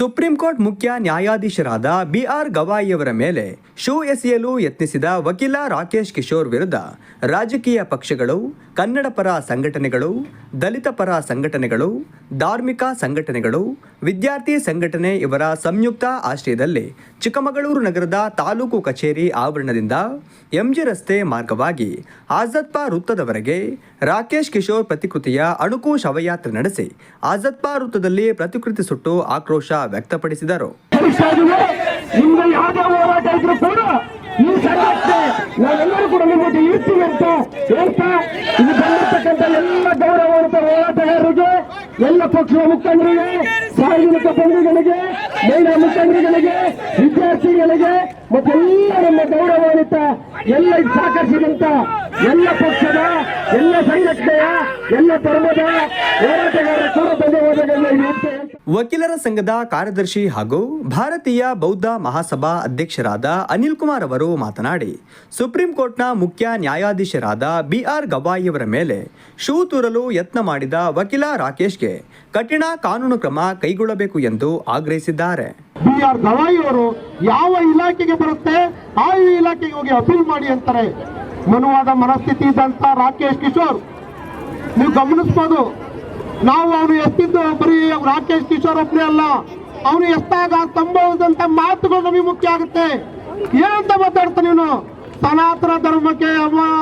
Supreme court ಮುಖ್ಯ ನ್ಯಾಯಾಧೀಶರಾದ B R ಗವಾಯಿಯವರ ಮೇಲೆ ಶೂ ಎಸೆಯಲು ಯತ್ನಿಸಿದ ವಕೀಲ ರಾಕೇಶ್ ಕಿಶೋರ್ ವಿರುದ್ಧ ರಾಜಕೀಯ ಪಕ್ಷಗಳು, ಕನ್ನಡ ಪರ ಸಂಘಟನೆಗಳು, ದಲಿತ ಪರ ಸಂಘಟನೆಗಳು, ಧಾರ್ಮಿಕ ಸಂಘಟನೆಗಳು, ವಿದ್ಯಾರ್ಥಿ ಸಂಘಟನೆ ಇವರ ಸಂಯುಕ್ತ ಆಶ್ರಯದಲ್ಲಿ ಚಿಕ್ಕಮಗಳೂರು ನಗರದ ತಾಲೂಕು ಕಚೇರಿ ಆವರಣದಿಂದ ಎಂಜಿ ರಸ್ತೆ ಮಾರ್ಗವಾಗಿ ಆಜದ್ಪ ವೃತ್ತದವರೆಗೆ ರಾಕೇಶ್ ಕಿಶೋರ್ ಪ್ರತಿಕೃತಿಯ ಅಣುಕು ಶವಯಾತ್ರೆ ನಡೆಸಿ ಆಜತ್ಪಾ ವೃತ್ತದಲ್ಲಿ ಪ್ರತಿಕೃತಿ ಸುಟ್ಟು ಆಕ್ರೋಶ ವ್ಯಕ್ತಪಡಿಸಿದರು. ನಾವೆಲ್ಲರೂ ಕೂಡ ಅಂತ ಎಲ್ಲ ಗೌರವಾನ್ವಿತ ಎಲ್ಲ ಪಕ್ಷದ ಮುಖಂಡರಿಗೆ ಸಾರ್ವಜನಿಕ ಬಂಧುಗಳಿಗೆ ಮಹಿಳಾ ಮುಖಂಡರುಗಳಿಗೆ, ವಿದ್ಯಾರ್ಥಿಗಳಿಗೆ ಮತ್ತೆಲ್ಲ ನಮ್ಮ ಗೌರವಾನ್ವಿತ, ಎಲ್ಲ ಸಹಕರಿಸಿದಂತ ಎಲ್ಲ ಪಕ್ಷದ ಎಲ್ಲ ಸಂಘಟನೆಯ ಎಲ್ಲ ಧರ್ಮದ ಹೋರಾಟಗಾರರ ಕೂಡ ಹೇಳ್ತಾ ವಕೀಲರ ಸಂಘದ ಕಾರ್ಯದರ್ಶಿ ಹಾಗೂ ಭಾರತೀಯ ಬೌದ್ಧ ಮಹಾಸಭಾ ಅಧ್ಯಕ್ಷರಾದ ಅನಿಲ್ ಕುಮಾರ್ ಅವರು ಮಾತನಾಡಿ ಸುಪ್ರೀಂ ಕೋರ್ಟ್ನ ಮುಖ್ಯ ನ್ಯಾಯಾಧೀಶರಾದ ಬಿಆರ್ ಗವಾಯಿಯವರ ಮೇಲೆ ಶೂ ತೂರಲು ಯತ್ನ ಮಾಡಿದ ವಕೀಲ ರಾಕೇಶ್ಗೆ ಕಠಿಣ ಕಾನೂನು ಕ್ರಮ ಕೈಗೊಳ್ಳಬೇಕು ಎಂದು ಆಗ್ರಹಿಸಿದ್ದಾರೆ. ಬಿಆರ್ ಗವಾಯಿ ಅವರು ಯಾವ ಇಲಾಖೆಗೆ ಬರುತ್ತೆ ಆ ಇಲಾಖೆಗೆ ಹೋಗಿ ಅಪೀಲ್ ಮಾಡಿ ಅಂತಾರೆ. ಮನುವಾದ ಮನಸ್ಥಿತಿ ಇದ್ದಂತ ರಾಕೇಶ್ ಕಿಶೋರ್. ನೀವು ಗಮನಿಸ್ಬೋದು, ನಾವು ಅವನು ಎತ್ತಿದ್ದು ಬರೀ ರಾಕೇಶ್ ಕಿಶೋರ್ ಒಬ್ಬನೇ ಅಲ್ಲ. ಅವನು ಎಷ್ಟಾಗ ಸಂಭವಿಸಿದಂತ ಮಾತುಗಳು ನಮಗೆ ಮುಖ್ಯ ಆಗುತ್ತೆ. ಏನಂತ ಮಾತಾಡ್ತಾನೆ ನೀನು? ಸನಾತನ ಧರ್ಮಕ್ಕೆ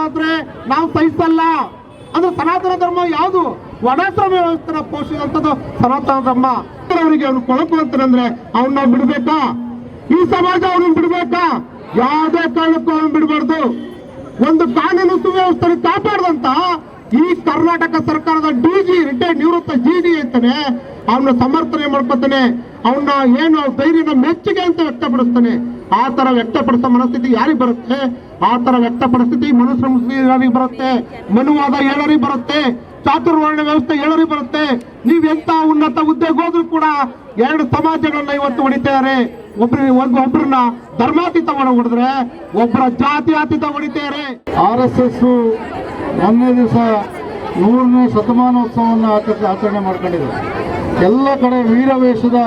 ಆದ್ರೆ ನಾವು ಸಹಿಸಲ್ಲ. ಅಂದ್ರೆ ಸನಾತನ ಧರ್ಮ ಯಾವುದು? ವರ್ಣಾಶ್ರಮ ವ್ಯವಸ್ಥೆ ಪೋಷಿಸಿದಂಥದ್ದು ಸನಾತನ ಧರ್ಮ. ಅವರಿಗೆ ಅವನು ಕೊಳಕು ಅಂತಂದ್ರೆ ಅವನ್ನ ನಾವು ಬಿಡ್ಬೇಕಾ? ಈ ಸಮಾಜ ಅವನಿಗೆ ಬಿಡ್ಬೇಕಾ? ಯಾವುದೇ ಕಾರಣಕ್ಕೂ ಅವನು ಬಿಡಬಾರ್ದು. ಒಂದು ಕಾನೂನು ಸುವ್ಯವಸ್ಥೆ ಕಾಪಾಡದಂತ ಈ ಕರ್ನಾಟಕ ಸರ್ಕಾರದ ಡಿಜಿ ರಿಟೈರ್ಡ್ ನಿವೃತ್ತ ಜಿ ಜಿ ಅಂತಾನೆ ಅವನ ಸಮರ್ಥನೆ ಮಾಡ್ಕೊತಾನೆ. ಅವನ ಏನು ಧೈರ್ಯನ ಮೆಚ್ಚುಗೆ ಅಂತ ವ್ಯಕ್ತಪಡಿಸ್ತಾನೆ. ಆ ತರ ವ್ಯಕ್ತಪಡಿಸೋ ಮನಸ್ಥಿತಿ ಯಾರಿಗೆ ಬರುತ್ತೆ? ಆ ತರ ವ್ಯಕ್ತಪಡಿಸ್ತಿತಿ ಮನುಸ್ಮೃತಿ ಯಾರಿಗೆ ಬರುತ್ತೆ? ಮನುವಾದ ಏಳರಿಗೆ ಬರುತ್ತೆ. ಚಾತುರ್ವರ್ಣ ವ್ಯವಸ್ಥೆ ಏಳರಿಗೆ ಬರುತ್ತೆ. ನೀವ್ ಎಂತ ಉನ್ನತ ಹುದ್ದೆಗೆ ಹೋದ್ರು ಕೂಡ ಎರಡು ಸಮಾಜಗಳನ್ನ ಇವತ್ತು ಹೊಡಿತಾರೆ. ಒಬ್ರು ಧರ್ಮಾತೀತ ಧರ್ಮಾತೀತವನ್ನು ಹೊಡೆದ್ರೆ ಒಬ್ಬರ ಜಾತ್ಯಾತೀತ ಹೊಡಿತಾರೆ. ಆರ್ ಎಸ್ ಎಸ್ ಒಂದನೇ ದಿವಸ ನೂರನೇ ಶತಮಾನೋತ್ಸವವನ್ನು ಆಚರಿಸಿ ಆಚರಣೆ ಮಾಡ್ಕೊಂಡಿದ್ದಾರೆ ಎಲ್ಲ ಕಡೆ ವೀರವೇಷದ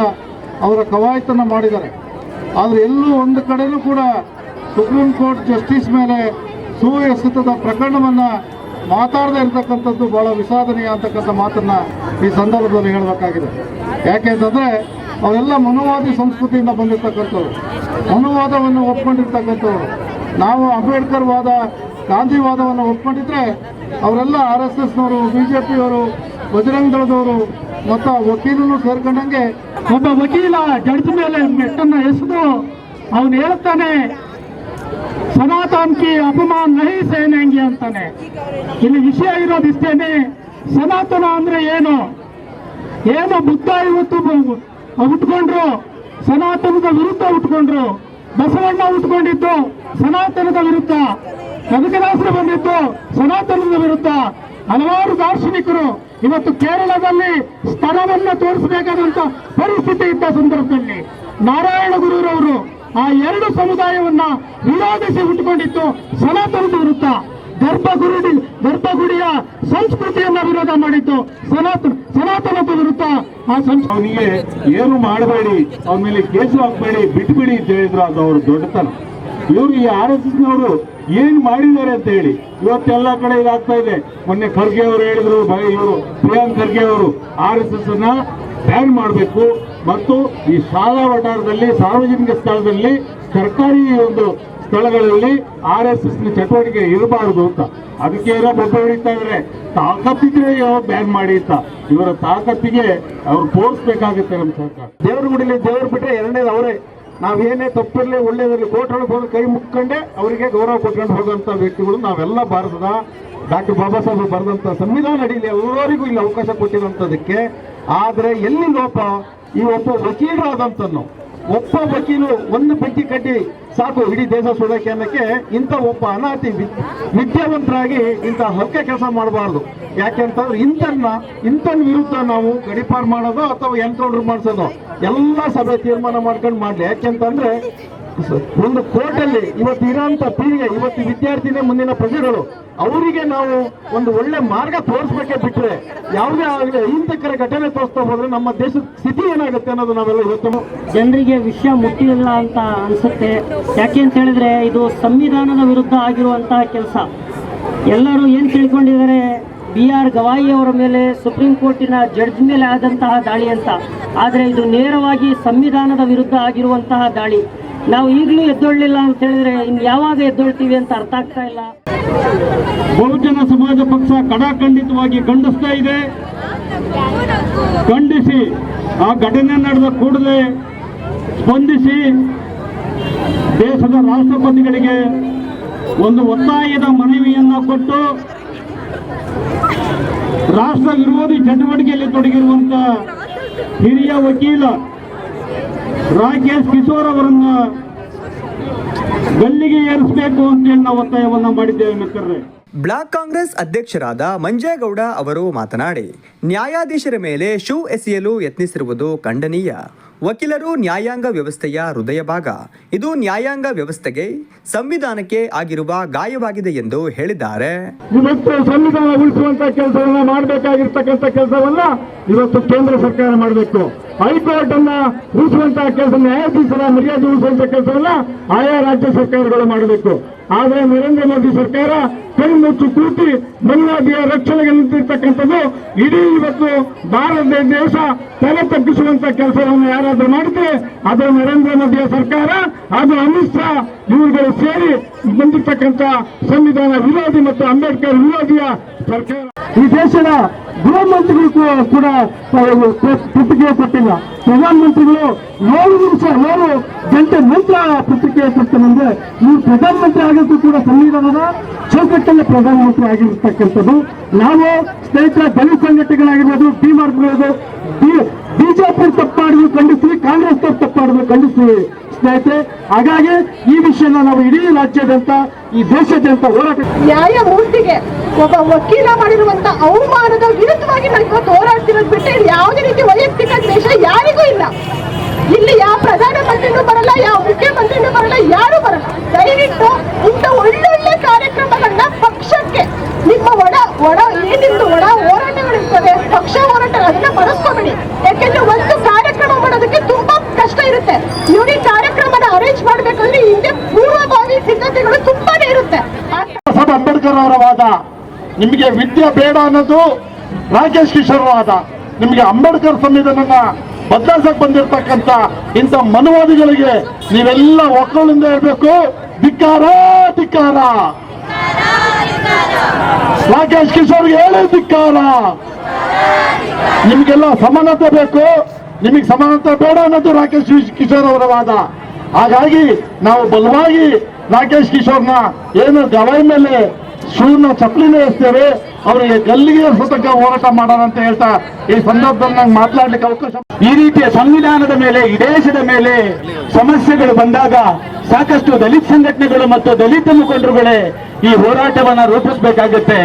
ಅವರ ಕವಾಯತನ್ನು ಮಾಡಿದ್ದಾರೆ. ಆದರೆ ಎಲ್ಲೂ ಒಂದು ಕಡೆನೂ ಕೂಡ ಸುಪ್ರೀಂ ಕೋರ್ಟ್ ಜಸ್ಟಿಸ್ ಮೇಲೆ ಸುವ್ಯವಸ್ಥಿತದ ಪ್ರಕರಣವನ್ನು ಮಾತಾಡದೇ ಇರತಕ್ಕಂಥದ್ದು ಬಹಳ ವಿಷಾದನೀಯ ಅಂತಕ್ಕಂಥ ಮಾತನ್ನು ಈ ಸಂದರ್ಭದಲ್ಲಿ ಹೇಳಬೇಕಾಗಿದೆ. ಯಾಕೆಂತಂದರೆ ಅವರೆಲ್ಲ ಮನುವಾದಿ ಸಂಸ್ಕೃತಿಯಿಂದ ಬಂದಿರತಕ್ಕಂಥವ್ರು. ಮನುವಾದವನ್ನು ಒಪ್ಕೊಂಡಿರ್ತಕ್ಕಂಥವ್ರು. ನಾವು ಅಂಬೇಡ್ಕರ್ ವಾದ ಗಾಂಧಿವಾದವನ್ನು ಒಪ್ಕೊಂಡಿದ್ರೆ, ಅವರೆಲ್ಲ ಆರ್ ಎಸ್ ಎಸ್ನವರು, ಬಿ ಜೆ ಪಿಯವರು, ಬಜರಂಗ್ ದಳದವರು, ಮತ್ತು ವಕೀಲರು ಸೇರ್ಕೊಂಡಂಗೆ ಒಬ್ಬ ವಕೀಲ ಜಡ್ಜ್ ಮೇಲೆ ಮೆಟ್ಟನ್ನು ಎಸೆದು ಅವನು ಹೇಳ್ತಾನೆ ಸನಾತನ್ ಕಿ ಅಪಮಾನ್ ನಹಿ ಸೇನೆಂಗೆ ಅಂತಾನೆ. ಇಲ್ಲಿ ವಿಷಯ ಇರೋದಿಷ್ಟೇನೆ ಸನಾತನ ಅಂದ್ರೆ ಏನು? ಏನು ಬುದ್ಧ ಇವತ್ತು ಉಟ್ಕೊಂಡ್ರು, ಸನಾತನದ ವಿರುದ್ಧ ಹುಟ್ಕೊಂಡ್ರು ಬಸವಣ್ಣ ಹುಟ್ಕೊಂಡಿದ್ದು ಸನಾತನದ ವಿರುದ್ಧ ಕನಕದಾಸರು ಬಂದಿದ್ದು ಸನಾತನದ ವಿರುದ್ಧ. ಹಲವಾರು ದಾರ್ಶನಿಕರು ಇವತ್ತು ಕೇರಳದಲ್ಲಿ ಸ್ಥಳವನ್ನ ತೋರಿಸಬೇಕಾದಂತ ಪರಿಸ್ಥಿತಿ ಇದ್ದ ಸಂದರ್ಭದಲ್ಲಿ. ನಾರಾಯಣ ಗುರುರವರು ಆ ಎರಡು ಸಮುದಾಯವನ್ನ ವಿರೋಧಿಸಿ ಹುಟ್ಟುಕೊಂಡಿತ್ತು ಸನಾತನದ ವಿರುದ್ಧ ಗರ್ಭಗುಡಿ ಗರ್ಭಗುಡಿಯ ಸಂಸ್ಕೃತಿಯನ್ನ ವಿರೋಧ ಮಾಡಿತ್ತು. ಸನಾತನ ಸನಾತನದ ವಿರುದ್ಧ ಆ ಅವನಿಗೆ ಏನು ಮಾಡಬೇಡಿ, ಅವನ ಮೇಲೆ ಕೇಸು ಹಾಕಬೇಡಿ, ಬಿಟ್ಬಿಡಿ ಅಂತ ಹೇಳಿದ್ರು ಅದು ಅವ್ರ ದೊಡ್ಡತನ. ಇವರು ಈ ಆರ್ ಎಸ್ ಎಸ್ನವರು ಏನ್ ಮಾಡಿದ್ದಾರೆ ಅಂತ ಹೇಳಿ. ಇವತ್ತೆಲ್ಲ ಕಡೆ ಇದಾಗ್ತಾ ಇದೆ. ಮೊನ್ನೆ ಖರ್ಗೆ ಅವರು ಹೇಳಿದ್ರು ಇವರು ಪ್ರಿಯಾಂಕ್ ಖರ್ಗೆ ಅವರು ಆರ್ ಎಸ್ ಎಸ್ ಅನ್ನ ಬ್ಯಾನ್ ಮಾಡಬೇಕು. ಮತ್ತು ಈ ಶಾಲಾ ವಠಾರದಲ್ಲಿ, ಸಾರ್ವಜನಿಕ ಸ್ಥಳದಲ್ಲಿ ಸರ್ಕಾರಿ ಒಂದು ಸ್ಥಳಗಳಲ್ಲಿ ಆರ್ ಎಸ್ ಎಸ್ ಚಟುವಟಿಕೆ ಇರಬಾರದು ಅಂತ. ಅದಕ್ಕೆ ಏನೋ ಬೊಬ್ಬೆ ಹೊಡಿತಾ ಇದ್ರೆ. ತಾಕತ್ತಿದ್ರೆ ಬ್ಯಾನ್ ಮಾಡಿ ಅಂತ. ಇವರ ತಾಕತ್ತಿಗೆ ಅವ್ರು ತೋರಿಸ್ಬೇಕಾಗುತ್ತೆ ನಮ್ಮ ಸರ್ಕಾರ. ದೇವ್ರ ಗುಡಿಲಿ ದೇವ್ರ ಬಿಟ್ರೆ ಎರಡನೇದು ಅವರೇ. ನಾವೇನೇ ತಪ್ಪಿರಲಿ, ಒಳ್ಳೇದಿರಲಿ ಕೋರ್ಟ್ ಒಳಗೆ ಹೋಗಿ ಕೈ ಮುಕ್ಕೊಂಡೆ ಅವರಿಗೆ ಗೌರವ ಕೊಟ್ಕೊಂಡು ಹೋಗುವಂತ ವ್ಯಕ್ತಿಗಳು ನಾವೆಲ್ಲ ಭಾರತದ ಡಾಕ್ಟರ್ ಬಾಬಾ ಸಾಹೇಬ್ ಬರೆದಂತ ಸಂವಿಧಾನ ಅಡಿಯಲ್ಲಿ ಎಲ್ಲರಿಗೂ ಇಲ್ಲಿ ಅವಕಾಶ ಕೊಟ್ಟಿರುವಂತದಕ್ಕೆ ಆದ್ರೆ ಎಲ್ಲಿ ಲೋಪ ಒಬ್ಬ ವಕೀಲರಾದಂತನು ಒಬ್ಬ ವಕೀಲು ಒಂದು ಪಟ್ಟಿ ಕಟ್ಟಿ ಸಾಕು, ಇಡೀ ದೇಶ ಸುಡಕ್ಕೆ ಅನ್ನಕ್ಕೆ ಇಂಥ ಒಬ್ಬ ಅನಾತಿ ವಿದ್ಯಾವಂತರಾಗಿ ಇಂಥ ಹೊಕ್ಕ ಕೆಲಸ ಮಾಡಬಾರ್ದು. ಯಾಕೆಂತಂದ್ರೆ ಇಂಥನ್ನ ಇಂಥನ್ ವಿರುದ್ಧ ನಾವು ಗಡಿಪಾರು ಮಾಡೋದು ಅಥವಾ ಎನ್ಕೌಂಟರ್ ಮಾಡಿಸೋದು ಎಲ್ಲ ಸಭೆ ತೀರ್ಮಾನ ಮಾಡ್ಕೊಂಡು ಮಾಡಲಿ. ಯಾಕೆಂತಂದ್ರೆ ಒಂದು ಕೋರ್ಟಲ್ಲಿ ಇವತ್ತು ಇರೋಂಥ ಪೀಳಿಗೆ, ಇವತ್ತು ವಿದ್ಯಾರ್ಥಿನೇ ಮುಂದಿನ ಪ್ರಜೆಗಳು, ಅವರಿಗೆ ನಾವು ಒಂದು ಒಳ್ಳೆ ಮಾರ್ಗ ತೋರಿಸ್ಬೇಕೇ ಬಿಟ್ರೆ ಯಾವುದೇ ಆಗಲಿ ಅಹಿಂಸಕರ ಘಟನೆ ತೋರಿಸ್ತಾ ಹೋದ್ರೆ ನಮ್ಮ ದೇಶದ ಸ್ಥಿತಿ ಏನಾಗುತ್ತೆ ಅನ್ನೋದು ನಾವೆಲ್ಲ ಯೋಚನೆ ಜನರಿಗೆ ವಿಷಯ ಮುಟ್ಟಿಲ್ಲ ಅಂತ ಅನ್ಸುತ್ತೆ. ಯಾಕೆ ಅಂತ ಹೇಳಿದ್ರೆ ಇದು ಸಂವಿಧಾನದ ವಿರುದ್ಧ ಆಗಿರುವಂತಹ ಕೆಲಸ. ಎಲ್ಲರೂ ಏನು ತಿಳ್ಕೊಂಡಿದ್ದಾರೆ? ಬಿ ಆರ್ ಗವಾಯಿ ಅವರ ಮೇಲೆ, ಸುಪ್ರೀಂ ಕೋರ್ಟಿನ ಜಡ್ಜ್ ಮೇಲೆ ಆದಂತಹ ದಾಳಿ ಅಂತ. ಆದರೆ ಇದು ನೇರವಾಗಿ ಸಂವಿಧಾನದ ವಿರುದ್ಧ ಆಗಿರುವಂತಹ ದಾಳಿ. ನಾವು ಈಗಲೂ ಎದ್ದೊಳ್ಳಿಲ್ಲ ಅಂತ ಹೇಳಿದ್ರೆ ಇನ್ನು ಯಾವಾಗ ಎದ್ದೊಳ್ತೀವಿ ಅಂತ ಅರ್ಥ ಆಗ್ತಾ ಇಲ್ಲ. ಬಹುಜನ ಸಮಾಜ ಪಕ್ಷ ಕಡಾಖಂಡಿತವಾಗಿ ಖಂಡಿಸ್ತಾ ಇದೆ. ಖಂಡಿಸಿ. ಆ ಘಟನೆ ನಡೆದ ಕೂಡಲೇ ಸ್ಪಂದಿಸಿ ದೇಶದ ರಾಷ್ಟ್ರಪತಿಗಳಿಗೆ ಒಂದು ಒತ್ತಾಯದ ಮನವಿಯನ್ನು ಕೊಟ್ಟು ರಾಷ್ಟ್ರ ವಿರೋಧಿ ಚಟುವಟಿಕೆಯಲ್ಲಿ ತೊಡಗಿರುವಂತ ಹಿರಿಯ ವಕೀಲ ರಾಕೇಶ್ ಕಿಶೋರ್ ಅವರನ್ನ ಗಲ್ಲಿಗೆ ಏರಿಸಬೇಕು ಅಂತೇಳಿ ನಾವು ಒತ್ತಾಯವನ್ನ ಮಾಡಿದ್ದೇವೆ ಮಿತ್ರರೇ. ಬ್ಲಾಕ್ ಕಾಂಗ್ರೆಸ್ ಅಧ್ಯಕ್ಷರಾದ ಮಂಜೇಗೌಡ ಅವರು ಮಾತನಾಡಿ, ನ್ಯಾಯಾಧೀಶರ ಮೇಲೆ ಶೂ ಎಸೆಯಲು ಯತ್ನಿಸಿರುವುದು ಖಂಡನೀಯ. ವಕೀಲರು ನ್ಯಾಯಾಂಗ ವ್ಯವಸ್ಥೆಯ ಹೃದಯ ಭಾಗ. ಇದು ನ್ಯಾಯಾಂಗ ವ್ಯವಸ್ಥೆಗೆ ಸಂವಿಧಾನಕ್ಕೆ ಆಗಿರುವ ಗಾಯವಾಗಿದೆ ಎಂದು ಹೇಳಿದ್ದಾರೆ. ಇವತ್ತು ಸಂವಿಧಾನ ಉಳಿಸುವಂತ ಕೆಲಸವನ್ನ ಮಾಡಬೇಕಾಗಿರ್ತಕ್ಕಂಥ ಕೆಲಸವನ್ನ ಇವತ್ತು ಕೇಂದ್ರ ಸರ್ಕಾರ ಮಾಡಬೇಕು. ಹೈಕೋರ್ಟ್ ಅನ್ನ ಉಳಿಸುವಂತಹ ಕೆಲಸ, ನ್ಯಾಯಾಧೀಶರ ಮರ್ಯಾದೆ ಉಳಿಸುವಂತ ಕೆಲಸವನ್ನ ಆಯಾ ರಾಜ್ಯ ಸರ್ಕಾರಗಳು ಮಾಡಬೇಕು. ಆದ್ರೆ ನರೇಂದ್ರ ಮೋದಿ ಸರ್ಕಾರ ಕೈ ಮುಚ್ಚು ಕೂತಿ ಬಂಗ್ಲಾದಿಯ ರಕ್ಷಣೆಗೆ ನಿಂತಿರ್ತಕ್ಕಂಥದ್ದು, ಇಡೀ ಇವತ್ತು ಭಾರತ ದೇಶ ತಲೆ ತಗ್ಗಿಸುವಂತ ಕೆಲಸವನ್ನು ಯಾರಾದರೂ ಮಾಡಿದ್ರೆ, ಅದು ನರೇಂದ್ರ ಮೋದಿಯ ಸರ್ಕಾರ ಅದು ಅಮಿತ್ ಶಾ ಇವರುಗಳು ಸೇರಿ ಬಂದಿರ್ತಕ್ಕಂಥ ಸಂವಿಧಾನ ವಿರೋಧಿ ಮತ್ತು ಅಂಬೇಡ್ಕರ್ ವಿರೋಧಿಯ ಸರ್ಕಾರ. ಈ ದೇಶದ ಗೃಹ ಕೂಡ- ಕೂಡ ಪ್ರತಿಕ್ರಿಯೆ ಕೊಟ್ಟಿಲ್ಲ. ಪ್ರಧಾನಮಂತ್ರಿಗಳು ಏಳು ನಿಮಿಷ, ಏಳು ಗಂಟೆ ನಂತರ ಪ್ರತಿಕ್ರಿಯೆ ಕೊಡ್ತಾನಂದ್ರೆ ನೀವು ಪ್ರಧಾನಮಂತ್ರಿ ಆಗೋದು ಕೂಡ ಸಂವಿಧಾನದ ಚೌಕಟ್ಟಲ್ಲಿ ಪ್ರಧಾನಮಂತ್ರಿ ಆಗಿರ್ತಕ್ಕಂಥದ್ದು. ನಾವು ಸ್ನೇಹಿತರ ದಲಿತ ಸಂಘಟನೆಗಳಾಗಿರ್ಬೋದು, ಡಿ ಮಾರ್ಗ ಬಿಜೆಪಿ ತಪ್ಪಾಡಿದ್ರು ಖಂಡಿಸಿ ಕಾಂಗ್ರೆಸ್ ತಪ್ಪಾಡಿದ್ರು ಖಂಡಿಸಿ ಸ್ನೇಹಿತರೆ, ಹಾಗಾಗಿ ಈ ವಿಷಯನ ನಾವು ಇಡೀ ರಾಜ್ಯದಂತ ಈ ದೇಶದಂತ ಹೋರಾಟ ನ್ಯಾಯಮೂರ್ತಿಗೆ ಒಬ್ಬ ವಕೀಲ ಮಾಡಿರುವಂತ ಅವಮಾನದ ವಿರುದ್ಧವಾಗಿ ನಾವು ಇವತ್ತು ಹೋರಾಡ್ತಿರೋದು ಬಿಟ್ಟರೆ ಯಾವುದೇ ರೀತಿ ವೈಯಕ್ತಿಕ ದ್ವೇಷ ಯಾರಿಗೂ ಇಲ್ಲ. ಇಲ್ಲಿ ಯಾವ ಪ್ರಧಾನಮಂತ್ರಿನೂ ಬರಲ್ಲ, ಯಾವ ಮುಖ್ಯಮಂತ್ರಿನೂ ಬರಲ್ಲ, ಯಾರು ಬರಲ್ಲ. ದಯವಿಟ್ಟು ಇಂಥ ಒಳ್ಳೊಳ್ಳೆ ಕಾರ್ಯಕ್ರಮಗಳನ್ನ ಪಕ್ಷಕ್ಕೆ, ನಿಮ್ಮ ಒಡ ಒಡ ಏನಿತ್ತು ಒಡ ಹೋರಾಟಗಳಿರ್ತದೆ, ಪಕ್ಷ ಹೋರಾಟ ಅದನ್ನ ಬಳಸ್ಕೋಬೇಡಿ. ಯಾಕೆಂದ್ರೆ ಒಂದು ಅಂಬೇಡ್ಕರ್ ಅವರ ವಾದ ನಿಮಗೆ ವಿದ್ಯೆ ಬೇಡ ಅನ್ನೋದು ರಾಕೇಶ್ ಕಿಶೋರ್ ವಾದ. ನಿಮಗೆ ಅಂಬೇಡ್ಕರ್ ಸಂವಿಧಾನನ ಬದಲಾಯಿಸಕ್ ಬಂದಿರತಕ್ಕಂತ ಇಂಥ ಮನುವಾದಿಗಳಿಗೆ ನೀವೆಲ್ಲ ಒಕ್ಕಳಿಂದ ಹೇಳ್ಬೇಕು, ಧಿಕ್ಕಾರ ಧಿಕ್ಕಾರ. ರಾಕೇಶ್ ಕಿಶೋರ್ಗೆ ಹೇಳಿ ಧಿಕ್ಕಾರ. ನಿಮ್ಗೆಲ್ಲ ಸಮಾನತೆ ಬೇಕು, ನಿಮಗೆ ಸಮಾನತೆ ಬೇಡ ಅನ್ನೋದು ರಾಕೇಶ್ ಕಿಶೋರ್ ಅವರ ವಾದ. ಹಾಗಾಗಿ ನಾವು ಬಲವಾಗಿ ರಾಕೇಶ್ ಕಿಶೋರ್ನ ಏನು ಗವಾಯಿ ಮೇಲೆ ಶೂನ ಚಪ್ಪಲಿನ ಎಸ್ತೇವೆ. ಅವರಿಗೆ ಗಲ್ಲಿಗೆ ಸತಕ ಹೋರಾಟ ಮಾಡೋಣ ಅಂತ ಹೇಳ್ತಾ ಈ ಸಂದರ್ಭದಲ್ಲಿ ನಂಗೆ ಮಾತನಾಡ್ಲಿಕ್ಕೆ ಅವಕಾಶ ಈ ರೀತಿಯ ಸಂವಿಧಾನದ ಮೇಲೆ, ಈ ದೇಶದ ಮೇಲೆ ಸಮಸ್ಯೆಗಳು ಬಂದಾಗ ಸಾಕಷ್ಟು ದಲಿತ ಸಂಘಟನೆಗಳು ಮತ್ತು ದಲಿತ ಮುಖಂಡರುಗಳೇ ಈ ಹೋರಾಟವನ್ನ ರೂಪಿಸಬೇಕಾಗುತ್ತೆ.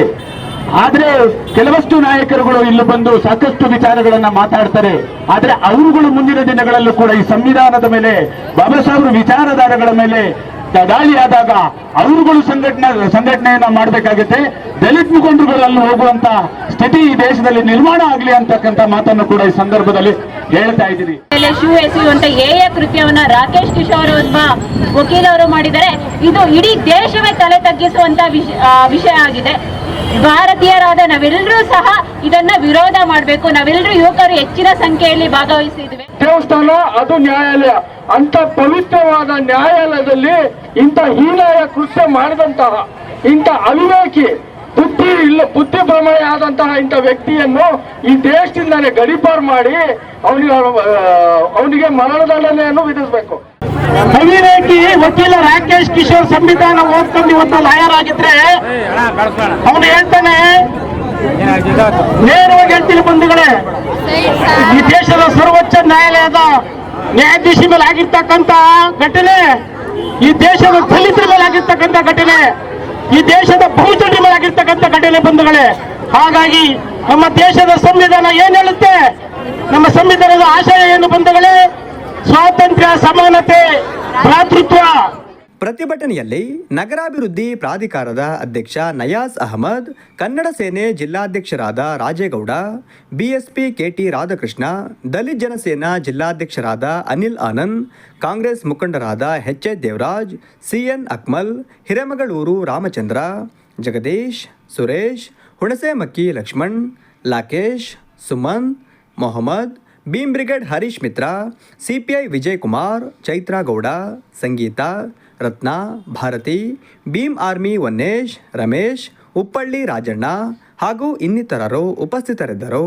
ಆದ್ರೆ ಕೆಲವಷ್ಟು ನಾಯಕರುಗಳು ಇಲ್ಲಿ ಬಂದು ಸಾಕಷ್ಟು ವಿಚಾರಗಳನ್ನ ಮಾತಾಡ್ತಾರೆ. ಆದ್ರೆ ಅವರುಗಳು ಮುಂದಿನ ದಿನಗಳಲ್ಲೂ ಕೂಡ ಈ ಸಂವಿಧಾನದ ಮೇಲೆ, ಬಾಬಾ ಸಾಹೇಬ್ರ ವಿಚಾರಧಾರೆಗಳ ಮೇಲೆ ದಾಳಿಯಾದಾಗ ಅವರುಗಳು ಸಂಘಟನೆ, ಸಂಘಟನೆಯನ್ನ ಮಾಡಬೇಕಾಗುತ್ತೆ. ದಲಿತ ಮುಖಂಡರುಗಳಲ್ಲಿ ಹೋಗುವಂತ ಸ್ಥಿತಿ ಈ ದೇಶದಲ್ಲಿ ನಿರ್ಮಾಣ ಆಗಲಿ ಅಂತಕ್ಕಂಥ ಮಾತನ್ನು ಕೂಡ ಈ ಸಂದರ್ಭದಲ್ಲಿ ಹೇಳ್ತಾ ಇದ್ದೀನಿ ಶೂ ಎಸೆಯುವಂತ ಏಯ ಕೃತ್ಯವನ್ನ ರಾಕೇಶ್ ಕಿಶೋರ್ ಒಬ್ಬ ವಕೀಲರು ಮಾಡಿದರೆ ಇದು ಇಡೀ ದೇಶವೇ ತಲೆ ತಗ್ಗಿಸುವಂತ ವಿಷ- ವಿಷಯ ಆಗಿದೆ. ಭಾರತೀಯರಾದ ನಾವೆಲ್ಲರೂ ಸಹ ಇದನ್ನ ವಿರೋಧ ಮಾಡಬೇಕು. ನಾವೆಲ್ಲರೂ ಯುವಕರು ಹೆಚ್ಚಿನ ಸಂಖ್ಯೆಯಲ್ಲಿ ಭಾಗವಹಿಸಿದ್ವಿ. ದೇವಸ್ಥಾನ, ಅದು ನ್ಯಾಯಾಲಯ. ಅಂತ ಪವಿತ್ರವಾದ ನ್ಯಾಯಾಲಯದಲ್ಲಿ ಇಂಥ ಹೀನಾಯ ಕೃತ್ಯ ಮಾಡಿದಂತಹ, ಇಂಥ ಅವಿವೇಕಿ, ಬುದ್ಧಿ ಇಲ್ಲ, ಬುದ್ಧಿ ಭ್ರಮಣೆ ಆದಂತಹ ಇಂಥ ವ್ಯಕ್ತಿಯನ್ನು ಈ ದೇಶದಿಂದಲೇ ಗಡಿಪಾರು ಮಾಡಿ ಅವನಿಗೆ ಅವನಿಗೆ ಮರಣದಂಡನೆಯನ್ನು ವಿಧಿಸಬೇಕು. ಅವಿವೇಕಿ ವಕೀಲ ರಾಕೇಶ್ ಕಿಶೋರ್ ಸಂವಿಧಾನ ಓದ್ಕೊಂಡು ಇವತ್ತು ಲಾಯರ್ ಆಗಿದ್ರೆ ಅವನು ಹೇಳ್ತಾನೆ, ನೇರವಾಗಿ ಹೇಳ್ತೀನಿ ಬಂಧುಗಳೇ. ಈ ದೇಶದ ಸರ್ವೋಚ್ಚ ನ್ಯಾಯಾಲಯದ ನ್ಯಾಯಾಧೀಶ ಮೇಲೆ ಆಗಿರ್ತಕ್ಕಂತ ಘಟನೆ, ಈ ದೇಶದ ದಲಿತರ ಮೇಲೆ ಆಗಿರ್ತಕ್ಕಂಥ ಘಟನೆ, ಈ ದೇಶದ ಬಹುಜನ ಮೇಲೆ ಆಗಿರ್ತಕ್ಕಂಥ ಘಟನೆ ಬಂಧುಗಳೇ. ಹಾಗಾಗಿ ನಮ್ಮ ದೇಶದ ಸಂವಿಧಾನ ಏನ್ ಹೇಳುತ್ತೆ? ನಮ್ಮ ಸಂವಿಧಾನದ ಆಶಯ ಏನು ಬಂಧುಗಳೇ? ಸ್ವಾತಂತ್ರ್ಯ, ಸಮಾನತೆ, ಭ್ರಾತೃತ್ವ. ಪ್ರತಿಭಟನೆಯಲ್ಲಿ ನಗರಾಭಿವೃದ್ಧಿ ಪ್ರಾಧಿಕಾರದ ಅಧ್ಯಕ್ಷ ನಯಾಸ್ ಅಹಮದ್, ಕನ್ನಡ ಸೇನೆ ಜಿಲ್ಲಾಧ್ಯಕ್ಷರಾದ ರಾಜೇಗೌಡ, ಬಿಎಸ್ಪಿ ಕೆಟಿ ರಾಧಾಕೃಷ್ಣ, ದಲಿತ್ ಜನಸೇನಾ ಜಿಲ್ಲಾಧ್ಯಕ್ಷರಾದ ಅನಿಲ್ ಆನಂದ್, ಕಾಂಗ್ರೆಸ್ ಮುಖಂಡರಾದ H A Devaraj CN Akmal, Hiremagaluru Ramachandra, Jagadish, Suresh, Hunasemakki Lakshman, Lokesh Suman Mohammad Bhim Brigade Harish Mitra, CPI Vijay Kumar Chaitra Gowda, Sangeetha, Ratna, Bharathi, Bhim Army Vannesh, Ramesh, Uppalli Rajanna ಹಾಗೂ ಇನ್ನಿತರರು ಉಪಸ್ಥಿತರಿದ್ದರು.